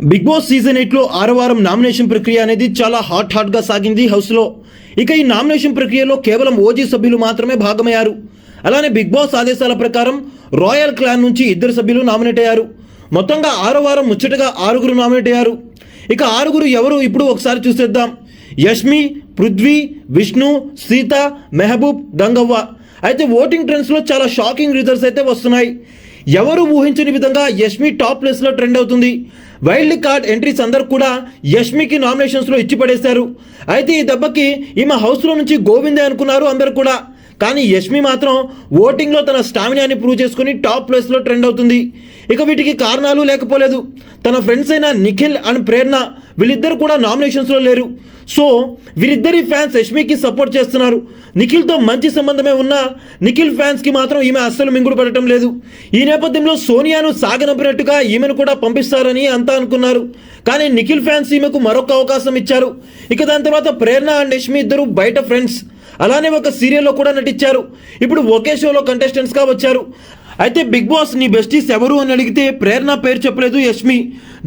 Big boss season ఎయిట్లో ఆరో వారం నామినేషన్ ప్రక్రియ అనేది చాలా హాట్ హాట్గా సాగింది హౌస్లో. ఇక ఈ నామినేషన్ ప్రక్రియలో కేవలం ఓజీ సభ్యులు మాత్రమే భాగమయ్యారు. అలానే బిగ్ బాస్ ఆదేశాల ప్రకారం రాయల్ క్లాన్ నుంచి ఇద్దరు సభ్యులు నామినేట్ అయ్యారు. మొత్తంగా ఆరో వారం ముచ్చటగా ఆరుగురు నామినేట్ అయ్యారు. ఇక ఆరుగురు ఎవరు ఇప్పుడు ఒకసారి చూసేద్దాం. యష్మి పృథ్వీ విష్ణు సీత మెహబూబ్ దంగవ్వ. అయితే ఓటింగ్ ట్రెండ్స్లో చాలా షాకింగ్ రిజల్ట్స్ అయితే వస్తున్నాయి. ఎవరు ఊహించని విధంగా యష్మి టాప్ ప్లేస్లో ట్రెండ్ అవుతుంది. వైల్డ్ కార్డ్ ఎంట్రీస్ అందరు కూడా యష్మికి నామినేషన్స్లో ఇచ్చి పడేశారు అయితే ఈ దెబ్బకి ఈమె హౌస్లో నుంచి గోవిందే అనుకున్నారు అందరు కూడా. కానీ యష్మి మాత్రం ఓటింగ్లో తన స్టామినాని ప్రూవ్ చేసుకుని టాప్ ప్లేస్లో ట్రెండ్ అవుతుంది. ఇక వీటికి కారణాలు లేకపోలేదు. తన ఫ్రెండ్స్ అయిన నిఖిల్ అండ్ ప్రేరణ వీళ్ళిద్దరు కూడా నామినేషన్స్లో లేరు. సో వీరిద్దరి ఫ్యాన్స్ యష్మికి సపోర్ట్ చేస్తున్నారు. నిఖిల్తో మంచి సంబంధమే ఉన్నా నిఖిల్ ఫ్యాన్స్కి మాత్రం ఈమె అస్సలు మింగుడు పడటం లేదు. ఈ నేపథ్యంలో సోనియాను సాగనంపినట్టుగా ఈమెను కూడా పంపిస్తారని అంతా అనుకున్నారు. కానీ నిఖిల్ ఫ్యాన్స్ ఈమెకు మరొక అవకాశం ఇచ్చారు. ఇక దాని తర్వాత ప్రేరణ అండ్ యష్మి ఇద్దరు బయట ఫ్రెండ్స్. అలానే ఒక సీరియల్లో కూడా నటించారు. ఇప్పుడు ఒకే షోలో కంటెస్టెంట్స్గా వచ్చారు. అయితే బిగ్ బాస్ నీ బెస్టీస్ ఎవరు అని అడిగితే ప్రేరణ పేరు చెప్పలేదు యష్మి.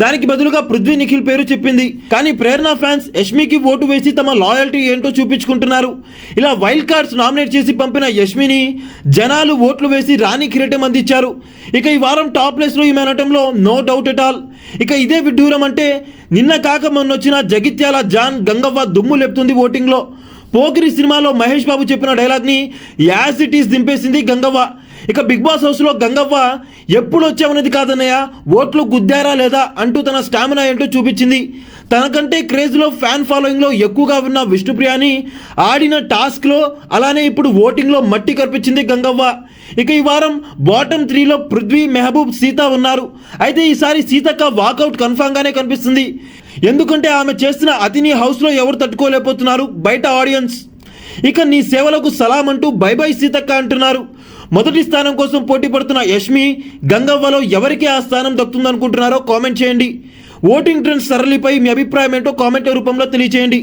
దానికి బదులుగా పృథ్వీ నిఖిల్ పేరు చెప్పింది. కానీ ప్రేరణ ఫ్యాన్స్ యష్మికి ఓటు వేసి తమ లాయల్టీ ఏంటో చూపించుకుంటున్నారు. ఇలా వైల్డ్ కార్డ్స్ నామినేట్ చేసి పంపిన యష్మిని జనాలు ఓట్లు వేసి రాణి కిరీటం అందించారు. ఇక ఈ వారం టాప్ ప్లేస్లో ఈమె అనటంలో నో డౌట్ ఎట్ ఆల్ ఇక ఇదే విడ్డూరం అంటే నిన్న కాక మొన్న వచ్చిన జగిత్యాల జాన్ గంగవ్వ దుమ్ము లేపుతుంది ఓటింగ్లో పోకిరి సినిమాలో మహేష్ బాబు చెప్పిన డైలాగ్ని యాజ్ ఇట్ ఈస్ దింపేసింది గంగవ్వ. ఇక బిగ్ బాస్ హౌస్లో గంగవ్వ ఎప్పుడు వచ్చామనేది కాదన్నయ్య ఓట్లు గుద్దారా లేదా అంటూ తన స్టామినా ఏంటో చూపించింది. తనకంటే క్రేజ్లో ఫ్యాన్ ఫాలోయింగ్లో ఎక్కువగా ఉన్న విష్ణుప్రియాని ఆడిన టాస్క్లో అలానే ఇప్పుడు ఓటింగ్లో మట్టి కనిపించింది గంగవ్వ. ఇక ఈ వారం బాటమ్ త్రీలో పృథ్వీ మెహబూబ్ సీత ఉన్నారు. అయితే ఈసారి సీతక్క వాకౌట్ కన్ఫామ్గానే కనిపిస్తుంది. ఎందుకంటే ఆమె చేస్తున్న అతిని హౌస్లో ఎవరు తట్టుకోలేకపోతున్నారు బయట ఆడియన్స్. ఇక నీ సేవలకు సలాం అంటూ బై బై సీతక్క అంటున్నారు. మొదటి స్థానం కోసం పోటీ పడుతున్న యష్మి గంగవ్వలో ఎవరికి ఆ స్థానం దక్కుతుందనుకుంటున్నారో కామెంట్ చేయండి. ఓటింగ్ ట్రెండ్స్ సరళిపై మీ అభిప్రాయం ఏంటో కామెంట్ రూపంలో తెలియచేయండి.